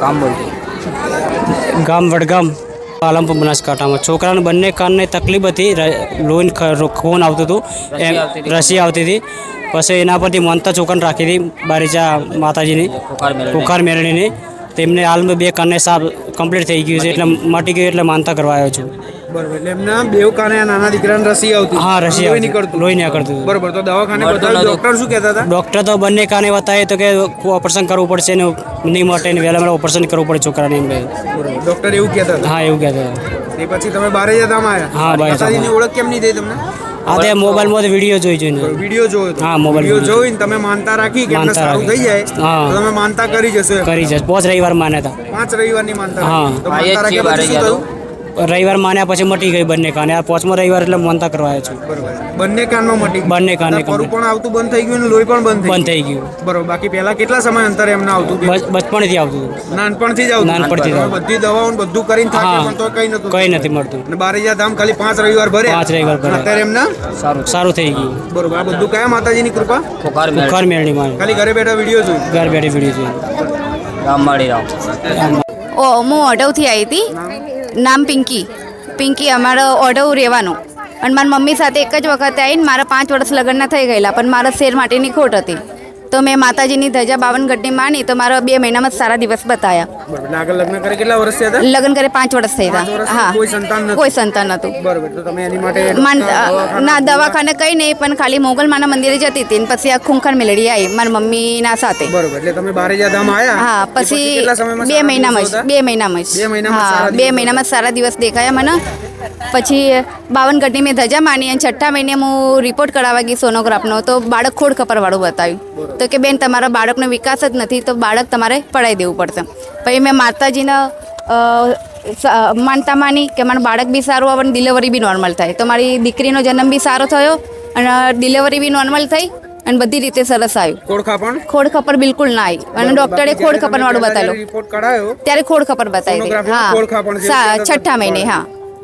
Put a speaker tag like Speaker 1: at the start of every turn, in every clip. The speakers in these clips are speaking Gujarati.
Speaker 1: કામ
Speaker 2: ગામ વડગામ પાલનપુર બનાસકાંઠામાં છોકરાને બંને કાનને તકલીફ હતી ર- લોહી ખ- રો- ખૂન આવતું હતું. એમ રસી આવતી હતી. પછી એના પરથી મનતા છોકરાને રાખી હતી બારીચા માતાજીની. કુખાર મેળવીની. તેમને હાલમાં બે કાનને સાફ કમ્પ્લીટ થઈ ગયું છે એટલે મટી ગયું એટલે માનતા કરવા આવ્યો છું.
Speaker 3: બરોબર એટલે એમના બેવ કાને નાના દીકરાને રસી આવતી.
Speaker 2: હા રસી આવતી.
Speaker 3: નીકળતું.
Speaker 2: લોહી નીકળતું.
Speaker 3: બરોબર તો દવાખાને બતાવ્યું ડોક્ટર શું કહેતા હતા?
Speaker 2: ડોક્ટર તો બંને કાને બતાવે તો કે ઓપરેશન કરવું પડશે ને નહીં માટે ને વહેલા મારે ઓપરેશન કરવું પડે છોકરાને એમ
Speaker 3: ડોક્ટર એવું કહેતા હતા?
Speaker 2: હા એવું કહેતા હતા.
Speaker 3: તે પછી તમે બારે જતા આવ્યા
Speaker 2: હા, બારે.
Speaker 3: ઓળખ કેમ નહીં થઈ તમને?
Speaker 2: આ તે મોબાઈલમાં વીડિયો જોઈ જોઈને.
Speaker 3: વીડિયો જોયો
Speaker 2: હા, મોબાઈલ
Speaker 3: વીડિયો. જોઈને તમે માનતા રાખી કે એમને
Speaker 2: માનતા
Speaker 3: સારું થઈ જાય તો તમે માનતા કરી જશો
Speaker 2: કરી જશો. પાંચ રવિવાર માન્યા હતા.
Speaker 3: પાંચ રવિવારની માનતા
Speaker 2: હા.
Speaker 3: રાખી. તો માનતા રાખી પછી
Speaker 1: બારે
Speaker 3: શું થયું?
Speaker 2: રવિવાર માન્યા પછી મટી ગઈ બંને કાને. આ પાંચમો રવિવાર એટલે મનતા કરવા આવ્યો છું.
Speaker 3: બરોબર. બંને કાનમાં મટી
Speaker 2: બંને કાને
Speaker 3: કરું પણ આવતું બંધ થઈ ગયું ને લોહી પણ બંધ
Speaker 2: બંધ
Speaker 3: થઈ
Speaker 2: ગયું.
Speaker 3: બરોબર. બાકી પહેલા કેટલા સમય અંતરે એમને આવતું
Speaker 2: બચપણથી આવતું હતું.
Speaker 3: નાનપણથી જ આવતું
Speaker 2: નાનપણથી
Speaker 3: બધી દવાઓ બધું કરીને પણ તો કઈ નતું
Speaker 2: કંઈ નથી મળતું.
Speaker 3: અને બારેજા ધામ ખાલી પાંચ રવિવાર ભરે.
Speaker 2: પાંચ રવિવાર ભરે.
Speaker 3: અત્યારે એમના?
Speaker 1: સારું
Speaker 2: સારું થઈ ગયું.
Speaker 3: બરોબર. આ બધું કયા માતાજીની કૃપા?
Speaker 1: ખોખાર મેળણી
Speaker 2: બુખાર
Speaker 3: ખાલી ઘરે બેઠા વીડિયો જોઈ.
Speaker 2: ઘર બેઠી વીડિયો જોઈ.
Speaker 1: રામવાડી રામ.
Speaker 4: ઓ હું ઓઢવથી આવી હતી. નામ પિંકી. પિંકી અમારો ઓઢવ રહેવાનું. અને મારી મમ્મી સાથે એક જ વખતે આવીને મારા પાંચ વર્ષ લગ્નના થઈ ગયેલા, પણ મારા શેર માટેની ખોટ હતી. તો મેં માતાજીની ધજા બાવન ગઢની માની તો મારા બે મહિનામાં સારા દિવસ
Speaker 3: આગળ લગ્ન કરે કેટલા વર્ષ થયા
Speaker 4: લગ્ન કરે પાંચ વર્ષ થઈ
Speaker 3: પાંચ
Speaker 4: હા.
Speaker 3: કોઈ સંતાન નથી?
Speaker 4: કોઈ સંતાન નહોતું.
Speaker 3: બરોબર. તો તમે એની માટે
Speaker 4: ના દવાખાને કંઈ નહીં પણ ખાલી મોગલમાના મંદિરે જતી હતી પછી આ ખૂંખાર મેળડી આવી મારી મમ્મીના સાથે.
Speaker 3: બરોબર. એટલે તમે બારે ધામ આવ્યા
Speaker 4: હા પછી બે મહિનામાં જ બે મહિનામાં
Speaker 3: બે મહિનામાં સારા દિવસ
Speaker 4: દેખાયા મને. પછી બાવન ગઢની મેં ધજા માની અને છઠ્ઠા મહિને હું રિપોર્ટ કરાવવા ગઈ સોનોગ્રાફનો તો બાળક ખોડ ખપરવાળું બતાવ્યું. તો કે બેન તમારા બાળકનો વિકાસ જ નથી તો બાળક તમારે પડાવી દેવું પડશે. પછી મેં માતાજીના માનતા માની કે મારું બાળક બી સારું આવે અને ડિલિવરી બી નોર્મલ થાય. તો મારી દીકરીનો જન્મ બી સારો થયો અને ડિલિવરી બી નોર્મલ થઈ અને બધી રીતે સરસ આવ્યું. ખોડ ખપર બિલકુલ ના આવી. અને ડોક્ટરે ખોડ ખપર વાળું
Speaker 3: બતાવ્યું.
Speaker 4: ત્યારે ખોડ ખપર બતાવી હા. છઠ્ઠા મહિને હા.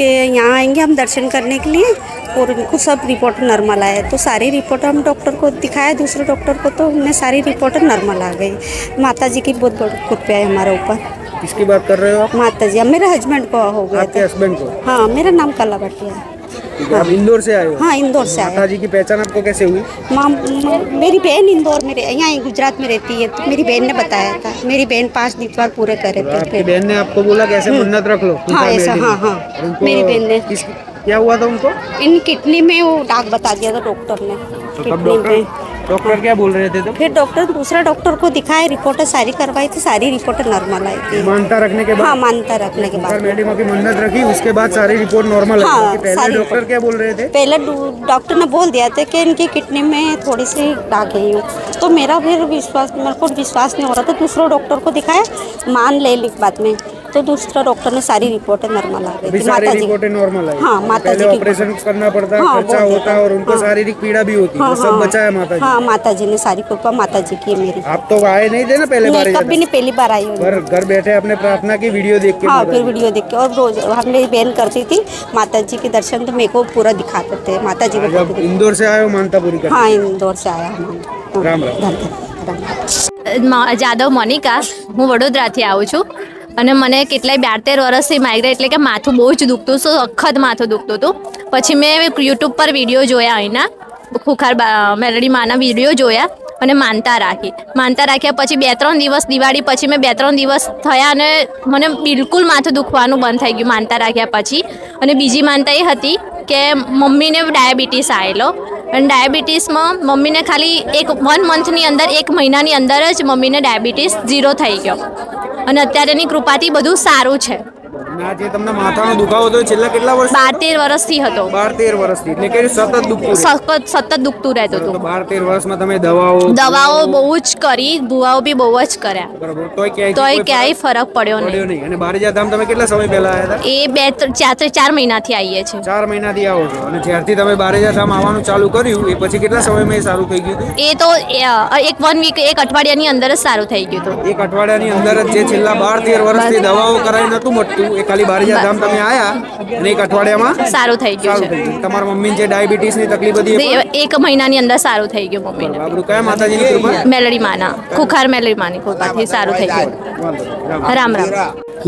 Speaker 5: कि यहाँ आएँगे हम दर्शन करने के लिए और उनको सब रिपोर्ट नॉर्मल आए। तो सारी रिपोर्ट हम डॉक्टर को दिखाया दूसरे डॉक्टर को तो उन्हें सारी रिपोर्ट नॉर्मल आ गई। माता जी की बहुत बड़ी कृपया है हमारे ऊपर।
Speaker 3: किसकी बात कर रहे हो आप?
Speaker 5: माता जी मेरे हस्बैंड को हो गया था।
Speaker 3: हस्बैंड को?
Speaker 5: हाँ मेरा नाम कला भटिया है,
Speaker 3: आप इंदौर से आए हो?
Speaker 5: हाँ इंदौर से आए
Speaker 3: माता जी की पहचान आपको कैसे हुई?
Speaker 5: माँ मेरी बहन इंदौर में यहाँ गुजरात में रहती है तो मेरी बहन ने बताया था। मेरी बहन पाँच बार पूरे कर रहे थे।
Speaker 3: आपकी बहन ने आपको बोला कैसे मन्नत रख लो?
Speaker 5: हाँ, ऐसा। हाँ, हाँ। मेरी बहन ने।
Speaker 3: क्या हुआ था उनको?
Speaker 5: इन किडनी में वो डाक बता दिया था डॉक्टर ने।
Speaker 3: तो
Speaker 5: किडनी में
Speaker 3: डॉक्टर क्या बोल रहे थे तो
Speaker 5: फिर डॉक्टर दूसरा डॉक्टर को दिखाए रिपोर्ट सारी करवाई थी सारी रिपोर्ट नॉर्मल आई थी।
Speaker 3: मानता रखने के बाद?
Speaker 5: हाँ मानता रखने के बाद।
Speaker 3: मैडम की मन्नत रखी उसके बाद सारी रिपोर्ट नॉर्मल
Speaker 5: हाँ,
Speaker 3: पहले
Speaker 5: सारी
Speaker 3: डॉक्टर क्या बोल रहे थे?
Speaker 5: पहले डॉक्टर ने बोल दिया था कि इनकी किडनी में थोड़ी सी दाग गई हूँ। तो मेरा फिर विश्वास मेरे को विश्वास नहीं हो रहा था। दूसरे डॉक्टर को दिखाया मान ले ली बाद में। तो दूसरा डॉक्टर ने सारी रिपोर्टें नॉर्मल आ गई
Speaker 3: अभी
Speaker 5: थी
Speaker 3: सारी
Speaker 5: माता जी
Speaker 3: रिपोर्टें नॉर्मल आई
Speaker 5: हाँ, माता
Speaker 3: पहले
Speaker 5: जी की-
Speaker 3: ऑपरेशन करना पड़ता है
Speaker 5: हाँ,
Speaker 3: खर्चा
Speaker 5: बहुत
Speaker 3: होता है और उनको
Speaker 5: हाँ।
Speaker 3: शारीरिक पीड़ा भी होती है
Speaker 5: हाँ
Speaker 3: वो सब बचा है माता जी
Speaker 5: हाँ माता जी ने सारी कृपा माता जी की है मेरी
Speaker 3: आप तो आए नहीं थे ना पहले बार
Speaker 5: नहीं कभी नहीं पहली बार आई हूँ
Speaker 3: घर घर बैठे अपने प्रार्थना की वीडियो देख के
Speaker 5: हाँ
Speaker 3: माता
Speaker 5: फिर
Speaker 3: जी।
Speaker 5: वीडियो देख के और रोज हम मेरी बहन करती थी माता जी के दर्शन तो मेरे को पूरा दिखाते थे माता जी
Speaker 3: आज
Speaker 5: को
Speaker 3: आप
Speaker 5: पूरी-
Speaker 3: इंदौर से आए हो मानता पूरी कर
Speaker 5: हाँ इंदौर से आया हम
Speaker 3: राम राम।
Speaker 5: राम राम
Speaker 6: મ- જાદવ મોનિકા હું વડોદરાથી આવું છું અને મને કેટલાય બાર તેર વર્ષથી માઇગ્રેન એટલે કે માથું બહુ જ દુખતું હતું, સખત માથું દુખતું હતું. પછી મેં યુટ્યુબ પર વીડિયો જોયા અહીંના ખુખાર મેલડી માના વીડિયો જોયા અને માનતા રાખી. માનતા રાખ્યા પછી બે ત્રણ દિવસ દિવાળી પછી મેં બે ત્રણ દિવસ થયા અને મને બિલકુલ માથું દુખવાનું બંધ થઈ ગયું માનતા રાખ્યા પછી. અને બીજી માનતા એ હતી કે મમ્મીને ડાયાબિટીસ આવેલો અને ડાયાબિટીસમાં મમ્મીને ખાલી એક વન મંથની અંદર, એક મહિનાની અંદર જ મમ્મીને ડાયાબિટીસ ઝીરો થઈ ગયો. અને અત્યારે એની કૃપાથી બધું સારું છે.
Speaker 3: અને જે તમને માથાનો દુખાવો હતો છેલ્લા કેટલા વર્ષ
Speaker 6: બાર તેર વર્ષથી હતો.
Speaker 3: બાર તેર વર્ષથી એટલે કે સતત દુખતું હતું.
Speaker 6: સતત દુખતું રહેતું હતું.
Speaker 3: બાર તેર વર્ષમાં તમે દવાઓ
Speaker 6: દવાઓ બહુ જ કરી ભુવાઓ બી બહુ જ કર્યા.
Speaker 3: બરાબર. તોય ક્યાંય
Speaker 6: તોય ક્યાંય ફરક પડ્યો નહીં.
Speaker 3: અને બારેજા ધામ તમે કેટલા સમય પહેલા આવ્યા હતા?
Speaker 6: એ બે ચાર ત્રણ- ચાર મહિનાથી આવીએ છીએ.
Speaker 3: ચાર મહિનાથી આવો છો. અને જ્યારથી તમે બારેજા ધામ આવવાનું ચાલુ કર્યું એ પછી કેટલા સમયમાં એ સારું થઈ ગયું હતું?
Speaker 6: એ તો એક વન વીક એક અઠવાડિયાની અંદર જ સારું થઈ ગયું હતું.
Speaker 3: એક અઠવાડિયાની અંદર જ જે છેલ્લા બાર તેર વર્ષથી દવાઓ કરાવી નતું મળતું એ ખાલી બારેજા ધામ તમે આયા અને એક અઠવાડિયામાં
Speaker 6: સારું થઈ ગયું છે.
Speaker 3: તમારા મમ્મી જે ડાયાબિટીસની તકલીફ હતી?
Speaker 6: તે એક મહિનાની અંદર સારું થઈ ગયું મમ્મીને.
Speaker 3: આપણું કયા માતાજીની કૃપા?
Speaker 6: મેલડી માના. ખુખાર મેલડી માની કૃપાથી સારું થઈ ગયું. રામ રામ.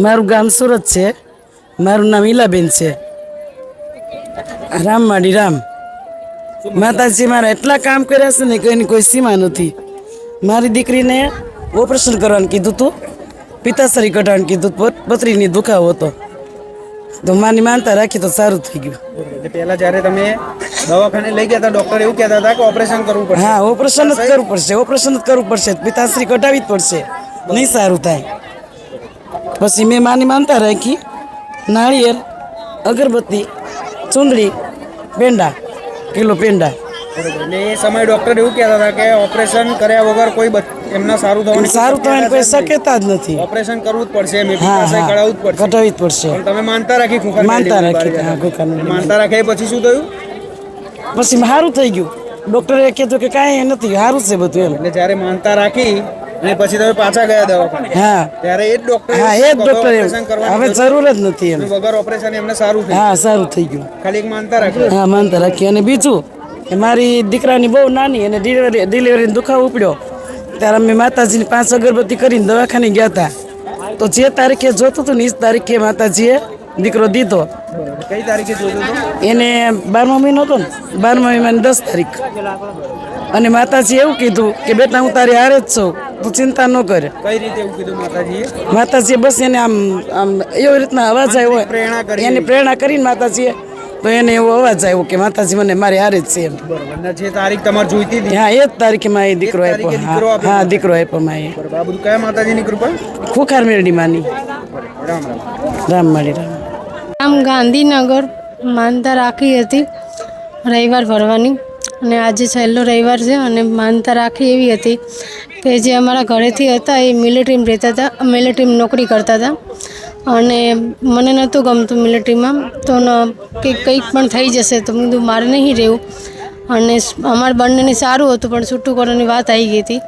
Speaker 7: મારું ગામ સુરત છે. મારું નામ ઈલાબેન છે. રામ માડી રામ. માતાજી મારા એટલા કામ કર્યા છે ને કે એની કોઈ સીમા નથી. મારી દીકરીને ઓપરેશન કરવાનું કીધું હતું પિતાશ્રી કઢાવાનું કીધું પથરીની દુખાવો હતો. તો માની માનતા રાખી તો સારું થઈ ગયું.
Speaker 3: પહેલા જ્યારે તમે દવાખાને લઈ ગયા હતા ડોક્ટર એવું કહેતા હતા કે ઓપરેશન કરવું પડશે.
Speaker 7: હા ઓપરેશન જ કરવું પડશે ઓપરેશન જ કરવું પડશે. પિતાશ્રી કઢાવી જ પડશે. નહીં સારું થાય. પછી મેં માની માનતા રાખી નાળિયેર અગરબત્તી ચૂંદડી પેંડા કિલો પેંડા.
Speaker 3: એટલે એ સમયે ડોક્ટર એવું કહેતા હતા કે ઓપરેશન કર્યા વગર કોઈ એમના સારું થવાની
Speaker 7: સારું થવાની કોઈ શક્યતા જ નથી.
Speaker 3: ઓપરેશન કરવું જ પડશે
Speaker 7: એમ
Speaker 3: કઢાવવું જ પડશે.
Speaker 7: કઢાવી જ પડશે.
Speaker 3: તમે માનતા રાખી ખુખાર
Speaker 7: માનતા રાખી.
Speaker 3: માનતા રાખે પછી શું થયું?
Speaker 7: પછી સારું થઈ ગયું. ડોક્ટરે કીધું કે કાંઈ નથી સારું છે બધું એમ.
Speaker 3: એટલે જ્યારે માનતા રાખી અને પછી તમે પાછા ગયા દવાખાને
Speaker 7: હા.
Speaker 3: ત્યારે એ જ ડોક્ટર
Speaker 7: હા એ જ ડોક્ટર હવે જરૂર જ નથી એમ.
Speaker 3: વગર ઓપરેશન એમને સારું થયું
Speaker 7: હા સારું થઈ ગયું.
Speaker 3: ખાલી એક માનતા રાખી.
Speaker 7: હા માનતા રાખી. અને બીજું મારી દીકરાની બહુ નાની અને ડિલિવરી ડિલિવરીનો દુખાવો ઉપડ્યો. ત્યારે અમે માતાજીની પાંચ અગરબત્તી કરીને દવાખાને ગયા હતા. તો જે તારીખે જોતું હતું ને એ જ તારીખે માતાજીએ દીકરો દીધો.
Speaker 3: કઈ તારીખે
Speaker 7: એને બારમા મહિનો હતો ને. બારમા મહિનાની દસ તારીખ. અને માતાજી એવું કીધું કે બેટા હું તારી હારે જ છું તું ચિંતા ન કરે.
Speaker 3: કઈ રીતે એવું કીધું માતાજીએ?
Speaker 7: માતાજીએ બસ એને આમ આમ એવી રીતના અવાજ આવ્યો. એની. પ્રેરણા કરીને માતાજીએ તો એને એવો અવાજ આવ્યો કે માતાજી મને મારી હારે જ છે એમ.
Speaker 3: જે તારીખ તમારે જોઈતી હતી?
Speaker 7: હા એ જ તારીખે માં એ દીકરો
Speaker 3: એ
Speaker 7: આપ્યો.
Speaker 3: દીકરો
Speaker 7: હા, દીકરો આપ્યો માં એ
Speaker 3: આ બધું કયા માતાજીની કૃપા?
Speaker 7: ખુખાર મેરડી માની.
Speaker 3: રામ રામ.
Speaker 7: રામ માળી રામ.
Speaker 8: આમ ગાંધીનગર માનતા રાખી હતી રવિવાર ભરવાની. અને આજે છેલ્લો રવિવાર છે અને માનતા રાખી એવી હતી કે જે અમારા ઘરેથી હતા એ મિલિટરીમાં રહેતા હતા. મિલિટરીમાં નોકરી કરતા હતા. અને મને નહોતું ગમતું મિલિટરીમાં. તો કે કંઈક પણ થઈ જશે તો મેં કીધું, મારે નહીં રહેવું. અને અમારા બંનેને સારું હતું, પણ છૂટું કરવાની વાત આવી ગઈ હતી.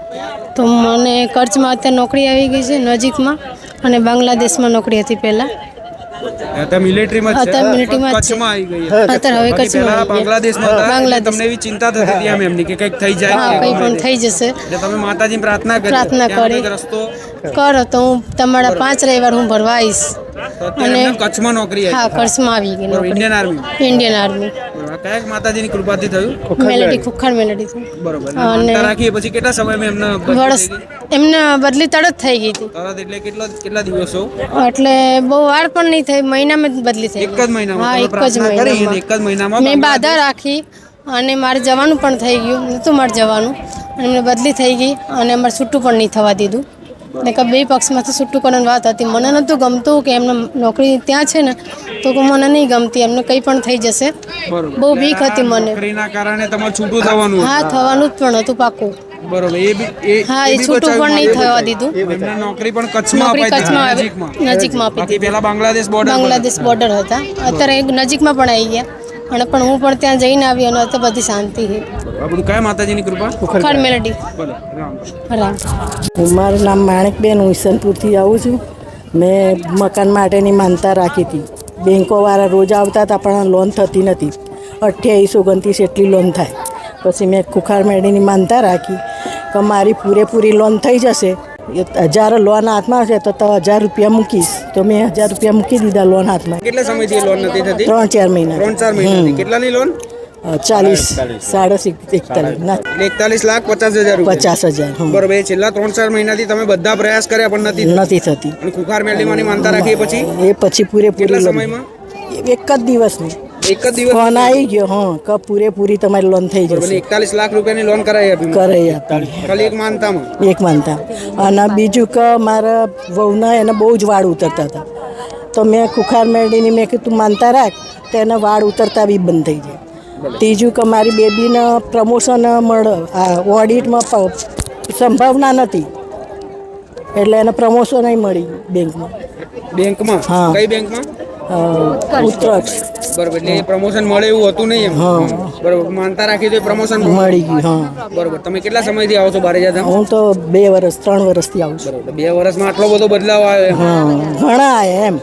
Speaker 8: તો મને કચ્છમાં અત્યારે નોકરી આવી ગઈ છે નજીકમાં, અને બાંગ્લાદેશમાં નોકરી હતી પહેલાં.
Speaker 3: અત્યારે મિલિટરીમાં છે
Speaker 8: અત્યારે મિલિટરીમાં
Speaker 3: કચ્છમાં આવી ગઈ
Speaker 8: અત્યારે હવે કચ્છમાં
Speaker 3: પહેલા
Speaker 8: આવી ગયા.
Speaker 3: બાંગ્લાદેશમાં હતા
Speaker 8: બાંગ્લાદેશ.
Speaker 3: તમને એવી ચિંતા થતી હતી આમ એમની કે કંઈક થઈ જાય
Speaker 8: હા કંઈ પણ થઈ જશે
Speaker 3: એટલે તમે માતાજીને પ્રાર્થના કરી
Speaker 8: પ્રાર્થના કરી.
Speaker 3: રસ્તો
Speaker 8: કરો તો હું તમારા પાંચ રવિવાર હું ભરવા આવીશ
Speaker 3: તો અત્યારે
Speaker 8: અને-
Speaker 3: કચ્છમાં નોકરી
Speaker 8: હા કચ્છમાં આવી ગઈ નોકરી.
Speaker 3: Indian
Speaker 8: army Indian
Speaker 3: army. કયા માતાજીની કૃપાથી થયું?
Speaker 8: મેલેડી. ખુખાર મેલેડી
Speaker 3: બરોબર. અને રાખી પછી કેટલા સમયમાં એમને બદલી
Speaker 8: વર્ષ
Speaker 3: થઈ ગઈ?
Speaker 8: એમને બદલી તરત થઈ ગઈ હતી.
Speaker 3: તરત એટલે કેટલા કેટલા દિવસો?
Speaker 8: એટલે બહુ વાર પણ નહીં થઈ મહિનામાં જ બદલી થઈ
Speaker 3: એક જ મહિનામાં?
Speaker 8: હા એક જ
Speaker 3: મહિના
Speaker 8: મહિનામાં.
Speaker 3: એક જ મહિનામાં
Speaker 8: મેં બાધા રાખી અને મારે જવાનું પણ થઈ ગયું નહોતું મારે જવાનું. અને એમને બદલી થઈ ગઈ અને અમારે છૂટું પણ નહીં થવા દીધું. ને કે બે પક્ષમાંથી છૂટું કરવાની વાત હતી. મને નહોતું ગમતું કે એમને નોકરી ત્યાં છે ને તો મને નહીં ગમતી. એમને કંઈ પણ થઈ જશે. બહુ બીક હતી મને.
Speaker 3: કારણે તમારે છૂટું થવાનું
Speaker 8: હા થવાનું જ પણ હતું પાકું.
Speaker 3: બરોબર. એ બી
Speaker 8: હા એ છૂટું પણ નહીં થવા દીધું.
Speaker 3: એમને નોકરી પણ કચ્છમાં
Speaker 8: નોકરી કચ્છમાં
Speaker 3: નજીકમાં.
Speaker 8: આપી
Speaker 3: બાંગ્લાદેશ બોર્ડર
Speaker 8: બાંગ્લાદેશ બોર્ડર હતા. અત્યારે એક નજીકમાં પણ આવી ગયા. અને પણ હું પણ ત્યાં જઈને આવી અને અત્યારે બધી શાંતિ છે.
Speaker 3: આ બધું કયા માતાજીની કૃપા?
Speaker 8: ખડ મેલડી.
Speaker 3: ભલે રામ
Speaker 8: રામ.
Speaker 7: હું મારું નામ માણેકબેન હું ઈસનપુરથી આવું છું. મેં મકાન માટેની માનતા રાખી હતી. બેંકોવાળા રોજ આવતા હતા પણ લોન થતી નથી. અઠ્યાવીસ ઓગણત્રીસ એટલી લોન થાય. પછી મેં ખુખાર મેળીની માનતા રાખી કે મારી પૂરેપૂરી લોન થઈ જશે. હજાર લોન હાથમાં આવશે તો તો હજાર રૂપિયા મૂકીશ. તો મેં હજાર રૂપિયા મૂકી દીધા લોન હાથમાં.
Speaker 3: કેટલા સમયથી લોન નથી થતી?
Speaker 7: ત્રણ ચાર મહિના.
Speaker 3: ત્રણ ચાર મહિના કેટલાની લોન?
Speaker 7: ચાલીસ સાડસ એકતાલીસ
Speaker 3: એકતાલીસ લાખ પચાસ હજાર
Speaker 7: પચાસ હજાર.
Speaker 3: બરોબર છેલ્લા ત્રણ ચાર મહિનાથી તમે બધા પ્રયાસ કર્યા પણ નથી.
Speaker 7: નથી થતી.
Speaker 3: કુખાર મેળવીમાંની માનતા રાખી પછી?
Speaker 7: એ પછી પૂરેપૂરી
Speaker 3: સમયમાં?
Speaker 7: એક જ દિવસની.
Speaker 3: એક જ દિવસ
Speaker 7: ફોન આવી ગયો હા કે પૂરેપૂરી તમારી લોન થઈ જશે.
Speaker 3: એકતાલીસ લાખ રૂપિયાની લોન કરાવી આપી
Speaker 7: કરે આપી.
Speaker 3: ખાલી એક માનતામાં?
Speaker 7: એક માનતા. અને બીજું કે મારા વહુના એને બહુ જ વાળ ઉતરતા હતા. તો મેં ખુખાર મેળવીને મેં કીધું માનતા રાખ તો એના વાળ ઉતરતા બી બંધ થઈ જાય. ત્રીજું કે મારી બેબીને પ્રમોશન મળે. આ ઓડિટમાં સંભાવના નથી. એટલે એને પ્રમોશન મળી બેંકમાં.
Speaker 3: બેંકમાં?
Speaker 7: હા.
Speaker 3: કઈ બેંકમાં?
Speaker 7: અ,
Speaker 3: બરોબર એટલે પ્રમોશન મળે એવું હતું નહીં એમ? બરોબર માનતા રાખી તો પ્રમોશન
Speaker 7: મળી. ગયું હા.
Speaker 3: બરોબર તમે કેટલા સમયથી આવો છો બારેજા જતા
Speaker 7: હું તો બે વર્ષ ત્રણ વર્ષથી આવું છું.
Speaker 3: બે વર્ષમાં આટલો બધો બદલાવ આવે
Speaker 7: હા ઘણા આયા એમ.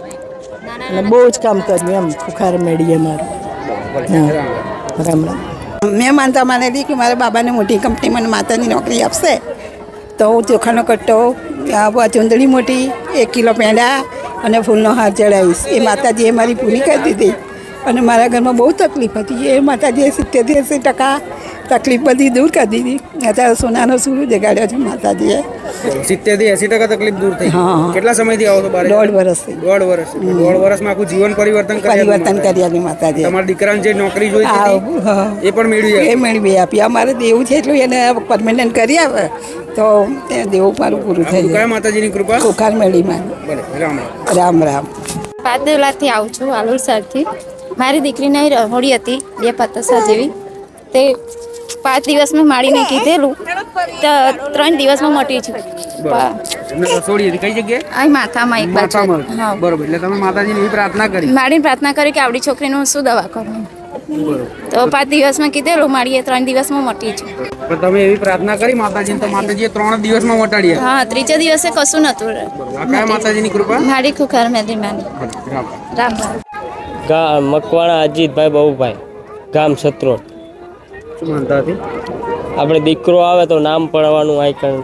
Speaker 7: અને બહુ જ કામ કર્યું એમ ફુખાર મેળીએ મારું. રામ રામ
Speaker 9: મેં માનતા માનેલી કે મારા બાબાને મોટી કંપની મને માતાની નોકરી આપશે. તો હું ચોખાનો કટ્ટો ચૂંદડી મોટી, એક કિલો પેંડા અને ફૂલનો હાર ચડાવીશ. એ માતાજીએ મારી પૂરી કરી દીધી. અને મારા ઘરમાં બહુ તકલીફ હતી. એ માતાજીએ સિત્તેરથી એંસી ટકા તકલીફ બધી દૂર કરી દીધી. અત્યારે સોનાનો સૂરું જગાડ્યો છે માતાજીએ.
Speaker 3: સિત્તેરથી એસી ટકા તકલીફ દૂર થઈ.
Speaker 9: હા.
Speaker 3: કેટલા સમયથી આવો છો
Speaker 9: દોઢ વર્ષથી
Speaker 3: દોઢ વર્ષ દોઢ વર્ષમાં આખું જીવન પરિવર્તન કરી
Speaker 9: પરિવર્તન કર્યાની માતાજીએ.
Speaker 3: તમારા દીકરાને જે નોકરી જોઈ
Speaker 9: હા,
Speaker 3: એ પણ મેળવી
Speaker 9: એ મેળવી આપી. અમારે દેવું છે એટલું એને પરમેનન્ટ કરી આવે તો એ દેવું મારું પૂરું થઈ જાય.
Speaker 3: માતાજીની કૃપા?
Speaker 9: ખોખાર મેળીમાં
Speaker 3: ભલે રામ રામ.
Speaker 9: રામ રામ.
Speaker 10: આવું છું આલુરસરથી મારી દીકરીને રહોડી હતી બે પાતસા જેવી. તે પાંચ દિવસમાં માળીને કીધેલું તો ત્રણ દિવસમાં મટી છું
Speaker 3: રસોડી હતી. કઈ જગ્યાએ?
Speaker 10: અહીં માથામાં એક
Speaker 3: માથામાં. બરોબર. એટલે તમે માતાજીની પ્રાર્થના કરી.
Speaker 10: માળીને પ્રાર્થના કરી કે આવડી છોકરીનું શું દવા કરું. તો પાંચ દિવસમાં કીધેલું માળીએ ત્રણ દિવસમાં મટી છું
Speaker 3: પણ તમે એવી પ્રાર્થના કરી માતાજી તો માતાજીએ ત્રણ દિવસમાં મટાડી
Speaker 10: હા ત્રીજા દિવસે કશું
Speaker 3: કયા માતાજીની કૃપા?
Speaker 10: મારી ખુખાર મેદી માની
Speaker 3: રામ
Speaker 10: રામ.
Speaker 1: ગા મકવાણા અજીતભાઈ બહુભાઈ ગામ સત્રોટ
Speaker 3: શું માનતા હતી
Speaker 1: આપણે દીકરો આવે તો નામ પડવાનું આઈકન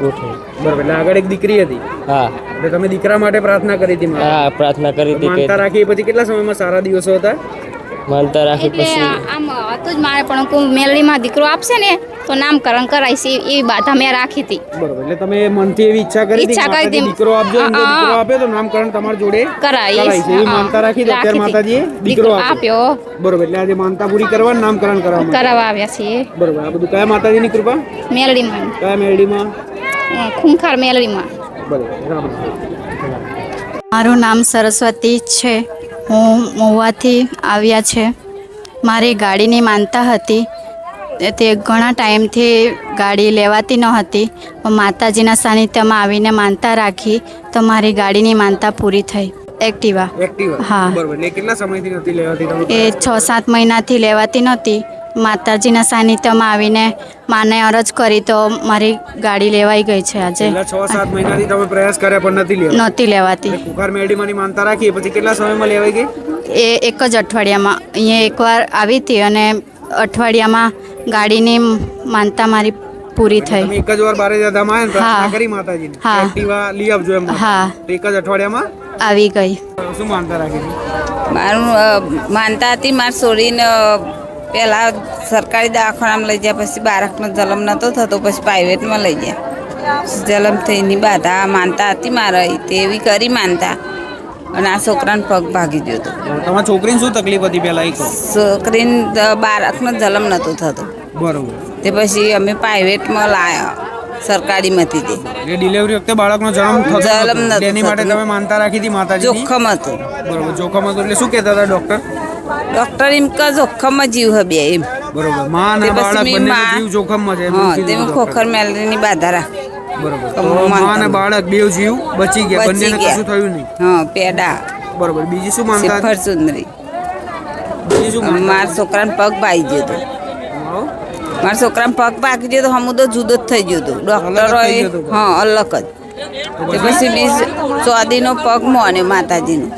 Speaker 1: ગોઠવું.
Speaker 3: બરાબર એટલે આગળ એક દીકરી હતી.
Speaker 1: હા.
Speaker 3: એટલે તમે દીકરા માટે પ્રાર્થના કરી હતી
Speaker 1: હા પ્રાર્થના કરી હતી
Speaker 3: માનતા રાખી પછી કેટલા સમયમાં સારા દિવસો હતા?
Speaker 1: માનતા રાખી પછી
Speaker 10: આમ હતું જ મારે પણ કોઈ મેલડીમાં દીકરો આપશે ને? તો નામકરણ કરાવીશ એ- એવી બાધા મેં રાખી હતી.
Speaker 3: બરોબર એટલે તમે મનથી એવી ઈચ્છા કરી
Speaker 10: ઈચ્છા કરી હતી.
Speaker 3: દીકરો આપજો. દીકરો આપે તો નામકરણ તમારા જોડે
Speaker 10: કરાવીશ.
Speaker 3: એવી માનતા રાખી તો અત્યારે માતાજીએ? દીકરો આપ્યો. બરોબર એટલે આજે માનતા પૂરી કરવા નામકરણ કરવા.
Speaker 10: કરાવવા આવ્યા છીએ.
Speaker 3: બરોબર આ બધું કયા માતાજીની કૃપા?
Speaker 10: મેલડીમાં.
Speaker 3: કયા મેરડીમાં
Speaker 10: અ, ખૂંખાર મેલડીમાં.
Speaker 3: બરોબર.
Speaker 4: મારું નામ સરસ્વતી છે. હું મહુવાથી આવ્યા છે. મારી ગાડીની માનતા હતી તે ઘણા ટાઈમથી ગાડી લેવાતી ન હતી પણ માતાજીના સાનિધ્યમાં આવીને માનતા રાખી તો મારી ગાડીની માનતા પૂરી થઈ. એક્ટિવા.
Speaker 3: એક્ટિવા.
Speaker 4: હા.
Speaker 3: બરોબર. એટલે કેટલા સમયથી નથી લેવાતી
Speaker 4: એ છ સાત મહિનાથી લેવાતી નહોતી. માતાજીના સાનિધ્યમાં આવીને માને અરજ કરી તો મારી ગાડી લેવાઈ ગઈ છે આજે.
Speaker 3: છ સાત મહિનાથી તમે પ્રયાસ કર્યા પણ નથી લેવા
Speaker 4: નહોતી લેવાતી.
Speaker 3: કુખાર મેરડીમાંની માનતા રાખી પછી કેટલા સમયમાં લેવાઈ ગઈ?
Speaker 4: એ એક જ અઠવાડિયામાં. અહીંયા એકવાર આવી હતી અને અઠવાડિયામાં ગાડીની માનતા મારી પૂરી થઈ.
Speaker 3: એક જ વાર બારે જતા પ્રાર્થના
Speaker 4: હા.
Speaker 3: કરી માતાજી
Speaker 4: હા.
Speaker 3: એક્ટિવા લઈ આવજો એમ.
Speaker 4: હા.
Speaker 3: એક જ અઠવાડિયામાં
Speaker 4: આવી ગઈ.
Speaker 3: શું માનતા રાખી?
Speaker 11: મારું માનતા હતી માર છોડીને પહેલાં સરકારી દવાખાનામાં લઈ ગયા પછી બાળકનો જલમ નહોતો થતો પછી પ્રાઇવેટમાં લઈ ગયા. થઈ થઈની બાધા માનતા હતી મારે તેવી કરી માનતા. અને આ છોકરાને પગ ભાગી ગયો હતો.
Speaker 3: તમારા છોકરીને શું તકલીફ હતી પહેલા એ કહો.
Speaker 11: છોકરીને બાળકનો જલમ નહોતો થતો.
Speaker 3: બરોબર.
Speaker 11: તે પછી અમે પ્રાઇવેટમાં લાયા સરકારીમાંથી તે.
Speaker 3: એટલે ડિલિવરી વખતે બાળકનો જન્મ
Speaker 11: જન્મ
Speaker 3: નહોતો. એની માટે તમે માનતા રાખી હતી માતાજી
Speaker 11: જોખમ હતું.
Speaker 3: બરોબર જોખમ હતું એટલે શું કહેતા હતા ડોક્ટર
Speaker 11: ડૉક્ટર એમ કે જોખમમાં જીવ હે બે એમ.
Speaker 3: બરોબરમાં અને બાળક બંને જીવ જોખમમાં છે
Speaker 11: હા તેમ ખોખર મેલરીની બાધા રાખ.
Speaker 3: બરોબર.
Speaker 11: તો
Speaker 3: માં અને બાળક બે જીવ બચી ગયા. બંનેને. કશું થયું નહીં.
Speaker 11: હા પેડા.
Speaker 3: બરોબર. બીજી શું માનતા
Speaker 11: સિફર સુંદરી
Speaker 3: બીજી શું
Speaker 11: મારા છોકરાને પગ ભાઈ ગયો
Speaker 3: તો.
Speaker 11: મારા છોકરાને પગ પાકી ગયો તો હમું તો જુદો જ થઈ ગયો હતો. ડોક્ટરોએ
Speaker 3: હતો?
Speaker 11: હા અલગ જ. પછી? બીજ ચોદીનો પગ મોને માતાજીનો.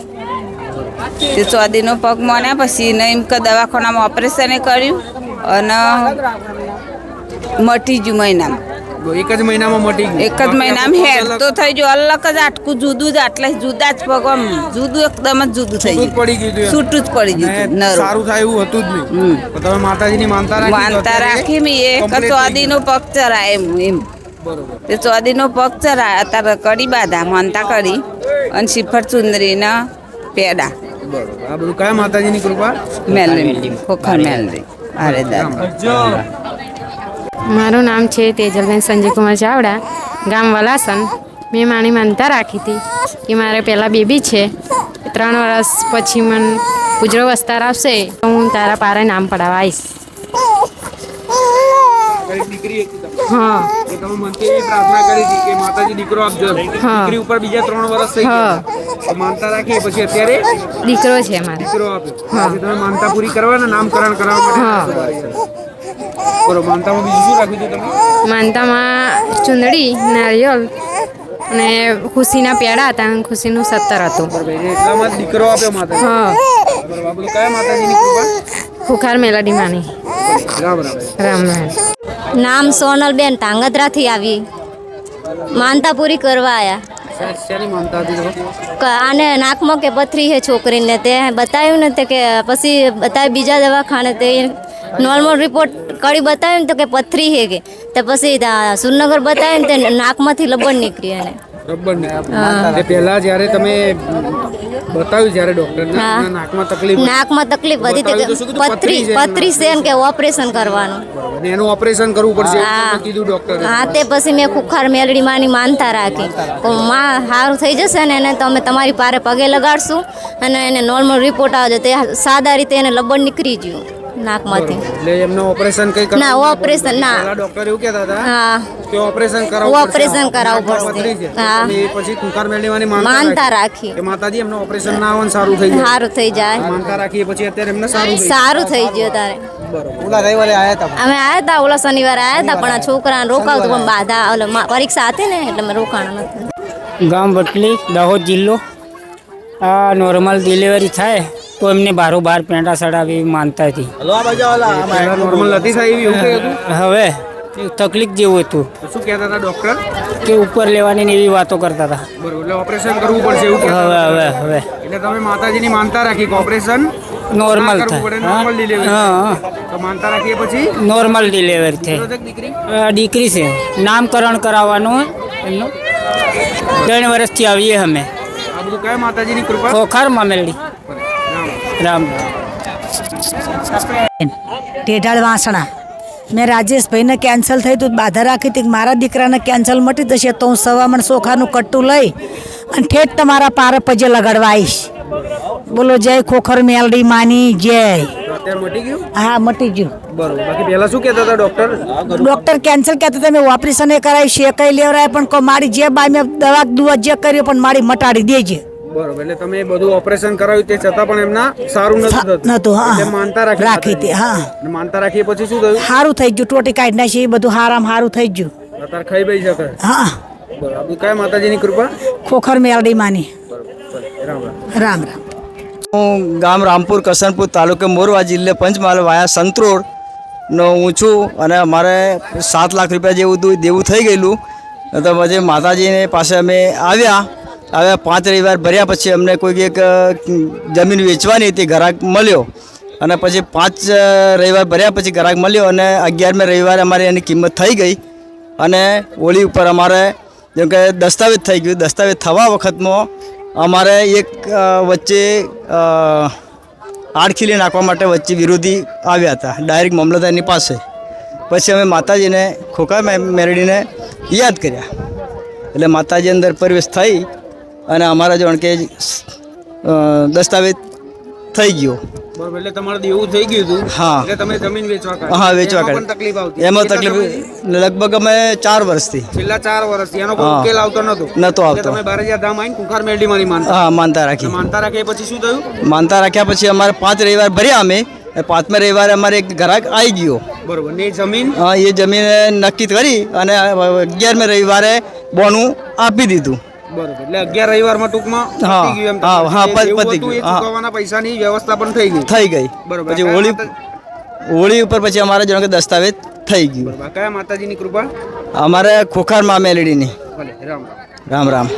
Speaker 11: તે ચોદીનો પગ મોન્યા પછી એને એમ કે દવાખાનામાં ઓપરેશન કર્યું અને મટી ગયું મહિનામાં.
Speaker 3: એક જ મહિનામાં મટી ગયું.
Speaker 11: એક જ મહિનામાં હેર તો થઈ ગયો. અલગ જ આટકું જુદું જ આટલે જુદા જ પગ આમ જુદું એકદમ જ જુદું થઈ
Speaker 3: છૂટું જ પડી ગયું
Speaker 11: છૂટું જ પડી ગયું.
Speaker 3: સારું થાય એવું હતું જ નહીં. તમે માતાજીની માનતા રાખી
Speaker 11: માનતા રાખી મેં એક ચોદીનો પગ ચરાય એમ એમ.
Speaker 3: ગયું. બરોબર.
Speaker 11: તે ચોદીનો પગ ચરાય અત્યારે કડી બાધા માનતા કરી. અને શ્રીફળ ચુંદરીના પેડા.
Speaker 3: બરોબર. આ બધું કયા માતાજીની કૃપા?
Speaker 11: મેલરી ખોખર મેલરી. અરે દાદા
Speaker 8: મારું નામ છે તેજલબેન સંજયકુમાર ચાવડા, ગામ વલાસન. મેં મારી માનતા રાખી હતી કે મારે પહેલાં બેબી છે.
Speaker 12: ત્રણ વર્ષ પછી મને ઉજળો વસ્તાર આવશે તો હું તારા પારે નામ પડાવવા આવીશ હા.
Speaker 3: તો મનથી એવી પ્રાર્થના કરી હતી કે માતાજી દીકરો આપજો. દીકરી ઉપર બીજા ત્રણ વર્ષ થઈ
Speaker 12: હા.
Speaker 3: ગયા તો માનતા રાખી પછી અત્યારે
Speaker 12: દીકરો છે મારે.
Speaker 3: દીકરો આપ્યો પછી તમે માનતા પૂરી કરવાના નામકરણ કરાવવા માટે બરોબર માનતામાં બીજું શું રાખ્યું હતું તમે?
Speaker 12: માનતામાં ચુંદડી નારિયેળ અને ખુશીના પેડા હતા અને ખુશીનું સત્તર હતું.
Speaker 3: એટલામાં દીકરો આપ્યો માતાજી
Speaker 12: હા.
Speaker 3: બરોબર કયા માતાજીની કૃપા?
Speaker 12: ખુખાર મેલાડી માની
Speaker 3: રામ રામ.
Speaker 12: રામ રામ.
Speaker 13: નામ સોનલબેન ધાંગધ્રાથી આવી. માનતા પૂરી કરવા આવ્યા? ક- આને નાકમાં કે પથરી છે છોકરીને તે બતાવ્યું ને તે કે પછી બતાવી બીજા દવાખાને તે નોર્મલ રિપોર્ટ કરી બતાવ્યું ને તો કે પથરી છે કે. તે પછી સુરનગર બતાવ્યું ને તે નાકમાંથી લબણ નીકળી એને.
Speaker 3: રબર ને તે પહેલા જ્યારે તમે બતાવ્યું જ્યારે ડોક્ટરને. નાકમાં તકલીફ.
Speaker 13: નાકમાં તકલીફ હતી? પથરી
Speaker 3: પથરી છે
Speaker 13: કે ઓપરેશન કરવાનું.
Speaker 3: એનું ઓપરેશન કરવું પડશે. કીધું ડોક્ટર.
Speaker 13: હા તે પછી મેં ખુખાર મેલડી માની માનતા રાખી. તો માં સારું થઈ જશે ને એને તમે તમારી પારે પગે લગાડશું અને એને નોર્મલ રિપોર્ટ આવજો તે સાદા રીતે એને લબડ નીકળી ગયું. નાકમાંથી.
Speaker 3: એટલે એમનું ઓપરેશન કઈ કરવું
Speaker 13: ના, ઓપરેશન ના.
Speaker 3: ડોક્ટર એવું કહેતા હતા
Speaker 13: હા.
Speaker 3: કે ઓપરેશન કરાવવું
Speaker 13: ઓપરેશન કરાવવું પડશે. હા.
Speaker 3: એ પછી કુંકાર મેળવવાની માનતા રાખી. કે માતાજી એમનું ઓપરેશન ના આવે સારું થઈ જાય.
Speaker 13: સારું થઈ જાય.
Speaker 3: માનતા રાખી પછી અત્યારે એમને સારું થઈ
Speaker 13: સારું થઈ ગયું તારે
Speaker 3: ઓલા રવિવારે આયા હતા
Speaker 13: અમે આયા હતા ઓલા શનિવારે આયા હતા પણ આ છોકરાને રોકાવતું પણ બાધા ઓલા પરીક્ષા હતી ને એટલે મેં રોકાણ નથી
Speaker 14: ગામ વટલી દાહોદ જિલ્લો. આ નોર્મલ ડિલિવરી થાય. તો એમને બારોબાર પેંડા ચડાવી એવી માનતા હતી
Speaker 3: પહેલા નોર્મલ નથી થાય એવી એવું કઈ હતું
Speaker 14: હવે તકલીફ જેવું હતું
Speaker 3: તો શું કહેતા હતા ડોક્ટર
Speaker 14: કે ઉપર લેવાની ને એવી વાતો કરતા હતા.
Speaker 3: બરોબર એટલે ઓપરેશન કરવું પડશે એવું કહેતા
Speaker 14: હવે
Speaker 3: હતા.
Speaker 14: હવે હવે.
Speaker 3: એટલે તમે માતાજીની માનતા રાખી કે ઓપરેશન
Speaker 14: નોર્મલ
Speaker 3: ના કરવું પડે
Speaker 14: થાય
Speaker 3: નોર્મલ ડિલિવરી
Speaker 14: હા
Speaker 3: તો માનતા રાખીએ પછી?
Speaker 14: નોર્મલ ડિલિવરી થઈ
Speaker 3: તો એક દીકરી?
Speaker 14: આ દીકરી છે. નામકરણ કરાવવાનું એમનું. ત્રણ વર્ષથી આવીએ અમે.
Speaker 3: આ બધું કયા માતાજીની કૃપા?
Speaker 14: ખોખાર મામેલડી. રામ.
Speaker 15: ટેઢાળ વાસણા. મેં રાજેશભાઈને કેન્સલ થયું હતું બાધા રાખી હતી કે મારા દીકરાને કેન્સલ મટી જશે તો હું સવામણ સોખાનું કટ્ટું લઈ અને ઠેઠ તમારા પારે પજે લગાડવા આવીશ. બોલો જય ખોખર મેલડી માની જય. હા મટી ગયું.
Speaker 3: બરોબર. શું કહેતા હતા ડોક્ટર
Speaker 15: ડૉક્ટર કેન્સલ કહેતા તમે ઓપરેશન એ કરાવી છે કઈ લેવરાય પણ મારી જે બાય મેં દવા દુવા જે કર્યો પણ મારી મટાડી દેજે.
Speaker 3: બરોબર એટલે તમે બધું ઓપરેશન કરાવ્યું તે છતાં પણ એમના સારું નથી થતું.
Speaker 15: નતું હા.
Speaker 3: એટલે માનતા રાખી
Speaker 15: રાખી હતી, હા.
Speaker 3: માનતા રાખી પછી શું થયું?
Speaker 15: સારું થઈ ગયું ટોટી કાઢી નાખી એ બધું હારામ સારું થઈ ગયું.
Speaker 3: અત્યારે ખાઈ બઈ શકે
Speaker 15: હા.
Speaker 3: બરાબર. કયા માતાજીની કૃપા?
Speaker 15: ખોખર મેરડી માની.
Speaker 3: રામ રામ.
Speaker 15: રામ રામ.
Speaker 16: હું ગામ રામપુર કસનપુર તાલુકે મોરવા જિલ્લે પંચમહાલ વાયા સંતરોડનો હું છું અને અમારે સાત લાખ રૂપિયા જેવું દેવું થઈ ગયેલું. તો પછી માતાજીને પાસે અમે આવ્યા આવ્યા પાંચ રવિવાર ભર્યા પછી અમને કોઈક એક જમીન વેચવાની હતી ગ્રાહક મળ્યો. અને પછી પાંચ રવિવાર ભર્યા પછી ગ્રાહક મળ્યો અને અગિયારમે રવિવારે અમારે એની કિંમત થઈ ગઈ. અને હોળી ઉપર અમારે જેમ કે દસ્તાવેજ થઈ ગયું, દસ્તાવેજ થવા વખતમાં અમારે એક વચ્ચે આડખીલી નાખવા માટે વચ્ચે વિરોધી આવ્યા હતા, ડાયરેક્ટ મામલતદારની પાસે. પછી અમે માતાજીને, ખોખા મેરડીને યાદ કર્યા. એટલે માતાજી અંદર પ્રવેશ થઈ અને અમારા જો કે દસ્તાવેજ થઈ ગયો.
Speaker 3: બરોબર એટલે તમારે એવું થઈ ગયું હતું?
Speaker 16: હા.
Speaker 3: એટલે તમે જમીન વેચવા
Speaker 16: હા વેચવા
Speaker 3: એમાં
Speaker 16: કાઢી.
Speaker 3: તકલીફ આવતી.
Speaker 16: એમાં તકલીફ લગભગ અમે ચાર વર્ષથી.
Speaker 3: છેલ્લા ચાર વર્ષથી. એનો કોઈ ઉકેલ આવતો નતો
Speaker 16: નહોતો આવતો.
Speaker 3: તમે બારેજા ધામ આવીને કુંખાર મેલડી મારી માનતા
Speaker 16: હા માનતા રાખી.
Speaker 3: માનતા રાખીએ પછી શું થયું?
Speaker 16: માનતા રાખ્યા પછી અમારે પાંચ રવિવાર ભર્યા અમે. પાંચમે રવિવારે અમારે એક ગ્રાહક આવી ગયો.
Speaker 3: બરોબર. ને જમીન?
Speaker 16: હા એ જમીન નક્કી કરી અને અગિયારમે રવિવારે બોનું આપી દીધું.
Speaker 3: બરોબર. એટલે અગિયાર રવિવારમાં ટૂંકમાં
Speaker 16: હા, હા, હા, પતી- ગયું.
Speaker 3: પૈસાની વ્યવસ્થા પણ થઈ ગઈ.
Speaker 16: થઈ ગઈ.
Speaker 3: બરોબર.
Speaker 16: પછી હોળી હોળી ઉપર પછી અમારે જાણે કે દસ્તાવેજ થઈ ગયું.
Speaker 3: કયા માતાજીની કૃપા?
Speaker 16: અમારે ખોખારમાં મેલડીની.
Speaker 3: ભલે રામ રામ.
Speaker 16: રામ રામ.